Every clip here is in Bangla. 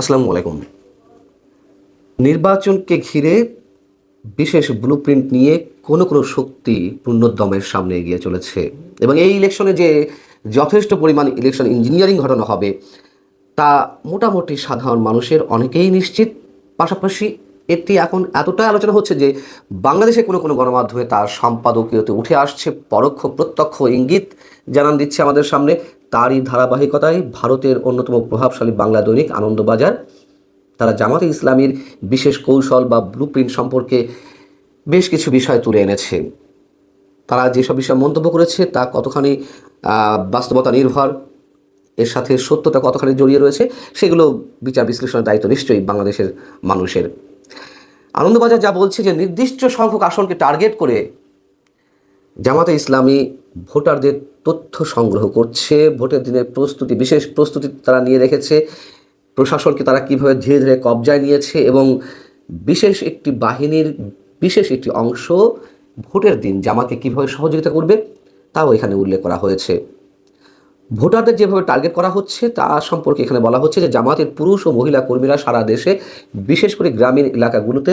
আসসালামু আলাইকুম। নির্বাচনকে ঘিরে বিশেষ ব্লু প্রিন্ট নিয়ে কোনো কোনো শক্তি পূর্ণোদ্যমের সামনে এগিয়ে চলেছে। এবং এই ইলেকশনে যে যথেষ্ট পরিমাণ ইলেকশন ইঞ্জিনিয়ারিং ঘটানো হবে, তা মোটামুটি সাধারণ মানুষের অনেকেই নিশ্চিত। পাশাপাশি এটি এখন এতটাই আলোচনা হচ্ছে যে বাংলাদেশে কোনো কোনো গণমাধ্যমে তার সম্পাদকীয়তে উঠে আসছে পরোক্ষ প্রত্যক্ষ ইঙ্গিত। জানান দিচ্ছে আমাদের সামনে তারই ধারাবাহিকতায় ভারতের অন্যতম প্রভাবশালী বাংলা দৈনিক আনন্দবাজার। তারা জামাতে ইসলামীর বিশেষ কৌশল বা ব্লুপ্রিন্ট সম্পর্কে বেশ কিছু বিষয় তুলে এনেছে। তারা যেসব বিষয় মন্তব্য করেছে তা কতখানি বাস্তবতা নির্ভর, এর সাথে সত্যতা কতখানি জড়িয়ে রয়েছে, সেগুলো বিচার বিশ্লেষণের দায়িত্ব নিশ্চয়ই বাংলাদেশের মানুষের। আনন্দবাজার যা বলছে যে নির্দিষ্ট সংখ্যক আসনকে টার্গেট করে জামাতে ইসলামী ভোটারদের তথ্য সংগ্রহ করছে। ভোটের দিনের প্রস্তুতি, বিশেষ প্রস্তুতি তারা নিয়ে রেখেছে। প্রশাসনকে তারা কীভাবে ধীরে ধীরে কবজায় নিয়েছে এবং বিশেষ একটি বাহিনীর বিশেষ একটি অংশ ভোটের দিন জামাতে কীভাবে সহযোগিতা করবে, তাও এখানে উল্লেখ করা হয়েছে। ভোটারদের যেভাবে টার্গেট করা হচ্ছে, তা সম্পর্কে এখানে বলা হচ্ছে যে জামাতের পুরুষ ও মহিলা কর্মীরা সারা দেশে, বিশেষ করে গ্রামীণ এলাকাগুলোতে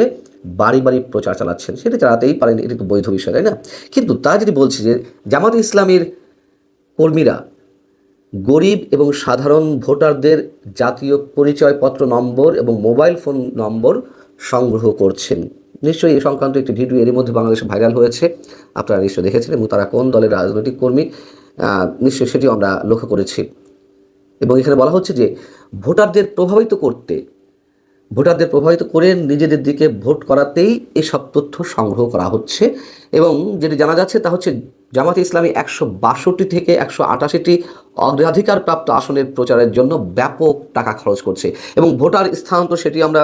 বাড়ি বাড়ি প্রচার চালাচ্ছেন, সেটা চালাতেই পারেন, এটি তো বৈধ বিষয়, তাই না? কিন্তু তারা যদি বলছে যে জামাত ইসলামের কর্মীরা গরিব এবং সাধারণ ভোটারদের জাতীয় পরিচয়পত্র নম্বর এবং মোবাইল ফোন নম্বর সংগ্রহ করছেন, নিশ্চয়ই এই সংক্রান্ত একটি ভিডিও এরই মধ্যে বাংলাদেশে ভাইরাল হয়েছে, আপনারা নিশ্চয়ই দেখেছেন এবং তারা কোন দলের রাজনৈতিক কর্মী নিশ্চয়ই সেটিও আমরা লক্ষ্য করেছি। এবং এখানে বলা হচ্ছে যে ভোটারদের প্রভাবিত করতে ভোটারদের প্রভাবিত করে নিজেদের দিকে ভোট করাতেই এসব তথ্য সংগ্রহ করা হচ্ছে এবং যেটি জানা যাচ্ছে তা হচ্ছে জামাতে ইসলামী একশো বাষট্টি থেকে একশো আটাশিটি অগ্রাধিকারপ্রাপ্ত আসনের প্রচারের জন্য ব্যাপক টাকা খরচ করছে এবং ভোটার স্থানান্তর সেটি আমরা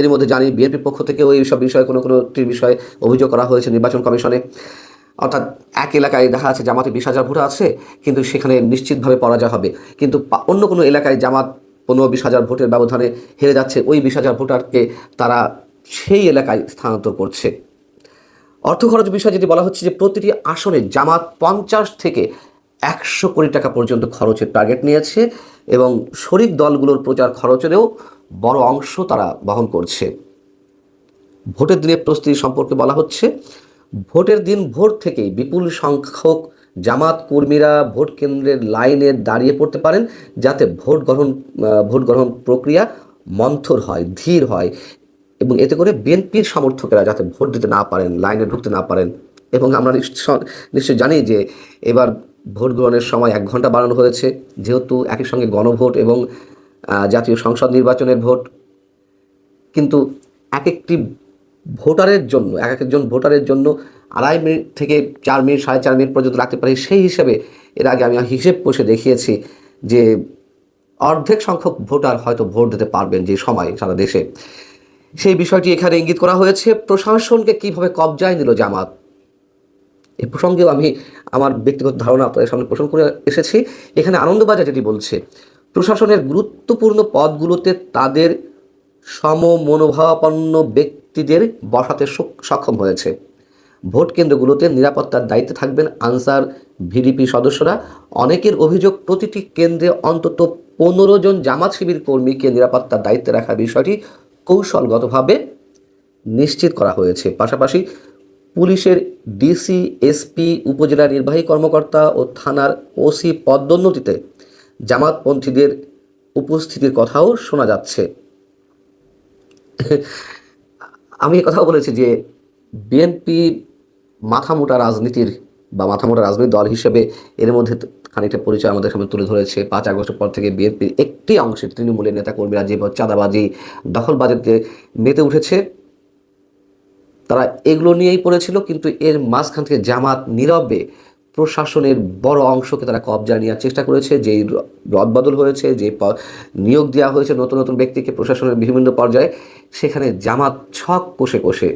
এর মধ্যে জানি বিএনপির পক্ষ থেকেও এই সব বিষয়ে কোনো কোনোটির বিষয়ে অভিযোগ করা হয়েছে নির্বাচন কমিশনে। অর্থাৎ এক এলাকায় দেখা যাচ্ছে জামাতে বিশ হাজার ভোটার আছে, কিন্তু সেখানে নিশ্চিতভাবে পরাজয় হবে। কিন্তু অন্য কোনো এলাকায় জামাত পনেরো বিশ হাজার ভোটের ব্যবধানে হেরে যাচ্ছে, ওই বিশ হাজার ভোটারকে তারা সেই এলাকায় স্থানান্তর করছে। অর্থ খরচ বিষয় যেটি বলা হচ্ছে যে প্রতিটি আসনে জামাত পঞ্চাশ থেকে একশো কোটি টাকা পর্যন্ত খরচের টার্গেট নিয়েছে এবং শরিক দলগুলোর প্রচার খরচেরও বড় অংশ তারা বহন করছে। ভোটের দিনের প্রস্তুতি সম্পর্কে বলা হচ্ছে, ভোটের দিন ভোর থেকেই বিপুল সংখ্যক জামাত কর্মীরা ভোট কেন্দ্রের লাইনে দাঁড়িয়ে পড়তে পারেন যাতে ভোট গ্রহণ ভোট গ্রহণ প্রক্রিয়া মন্থর হয়, ধীর হয় এবং এতে করে বিএনপির সমর্থকেরা যাতে ভোট দিতে না পারেন, লাইনে ঢুকতে না পারেন এবং আমরা নিশ্চয় জানি যে এবার ভোট গ্রহণের সময় এক ঘণ্টা বাড়ানো হয়েছে। যেহেতু একই সঙ্গে গণভোট এবং জাতীয় সংসদ নির্বাচনের ভোট, কিন্তু এক একটি ভোটারের জন্য, এক একজন ভোটারের জন্য আড়াই মিনিট থেকে চার মিনিট, সাড়ে চার মিনিট পর্যন্ত রাখতে পারি। সেই হিসেবে এর আগে আমি হিসেব কষে দেখিয়েছি যে অর্ধেক সংখ্যক ভোটার হয়তো ভোট দিতে পারবেন যে সময় সারা দেশে। সেই বিষয়টি এখানে ইঙ্গিত করা হয়েছে। প্রশাসনকে কীভাবে কবজায় নিল জামাত? এ প্রসঙ্গেও আমি আমার ব্যক্তিগত ধারণা আপনাদের সামনে পোষণ করে এসেছি। এখানে আনন্দবাজার যেটি বলছে, প্রশাসনের গুরুত্বপূর্ণ পদগুলোতে তাদের সম মনোভাবাপন্ন ব্যক্তিদের বসাতে সক্ষম হয়েছে। ভোট কেন্দ্রগুলোতে নিরাপত্তার দায়িত্বে থাকবেন আনসার ভিডিপি সদস্যরা। অনেকের অভিযোগ, প্রতিটি কেন্দ্রে অন্তত পনেরো জন জামাত শিবির কর্মীকে নিরাপত্তার দায়িত্বে রাখার বিষয়টি কৌশলগতভাবে নিশ্চিত করা হয়েছে। পাশাপাশি পুলিশের ডিসি, এসপি, উপজেলা নির্বাহী কর্মকর্তা ও থানার ওসি পদোন্নতিতে জামাতপন্থীদের উপস্থিতির কথাও শোনা যাচ্ছে। আমি কথা বলেছি যে বিএনপি মাথামোটা রাজনীতির বা মাথামোটা রাজনীতির দল হিসেবে এর মধ্যে খানিকটা পরিচয় আমাদের সামনে তুলে ধরেছে। পাঁচ আগস্টের পর থেকে বিএনপির একটি অংশের তৃণমূলের নেতাকর্মীরা যে চাঁদাবাজি, দখলবাজিতে মেতে উঠেছে, তারা এগুলো নিয়েই পড়েছিল, কিন্তু এর মাঝখান থেকে জামাত নীরবে প্রশাসনের বড় অংশকে তারা কবজা নেওয়ার চেষ্টা করেছে, যেই রদবদল হয়েছে যে নিয়োগ দেওয়া হয়েছে নতুন নতুন ব্যক্তিকে প্রশাসনের বিভিন্ন পর্যায়ে, সেখানে জামাত ছক কষে কষে